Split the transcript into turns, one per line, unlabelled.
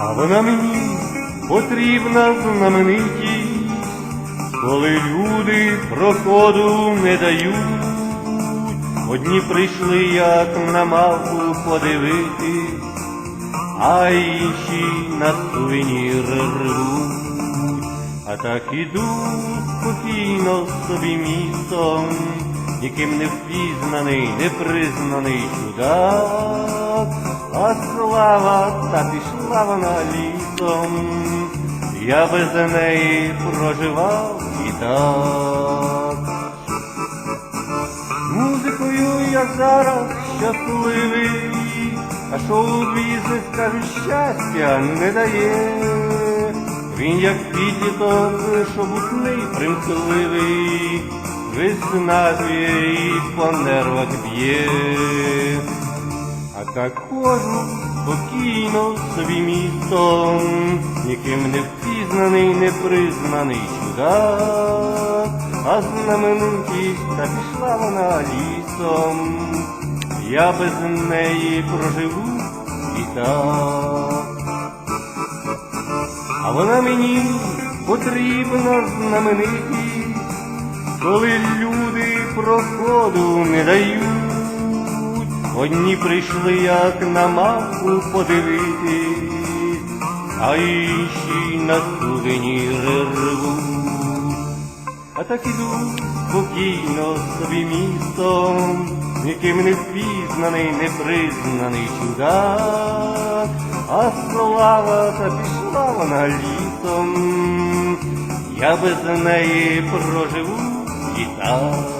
А вона мені потрібна знаменитість, коли люди проходу не дають. Одні прийшли, як на мавку подивитись, а інші на сувенір рвуть. А так ідуть спокійно собі містом, ніким не впізнаний, не признаний чудак, а слава та пішла вона лісом, я без неї проживав і так. Музикою я зараз щасливий, а шоу-бізнес, кажуть, щастя не дає. Він як підліток, шобутний, примхливий, виснажує і по нервах б'є. А так ходжу спокійно собі містом, ніким не впізнаний, не признаний чудак, а знаменитість та пішла вона лісом, я без неї проживу і так. А вона мені потрібна знаменитість, коли люди проходу не дають. Одні прийшли, як на мавку подивитись, а інші на сувеніри рвуть. А так іду спокійно собі містом, ніким не впізнаний, не признаний чудак, а слава та пішла вона лісом, я без неї проживу і так.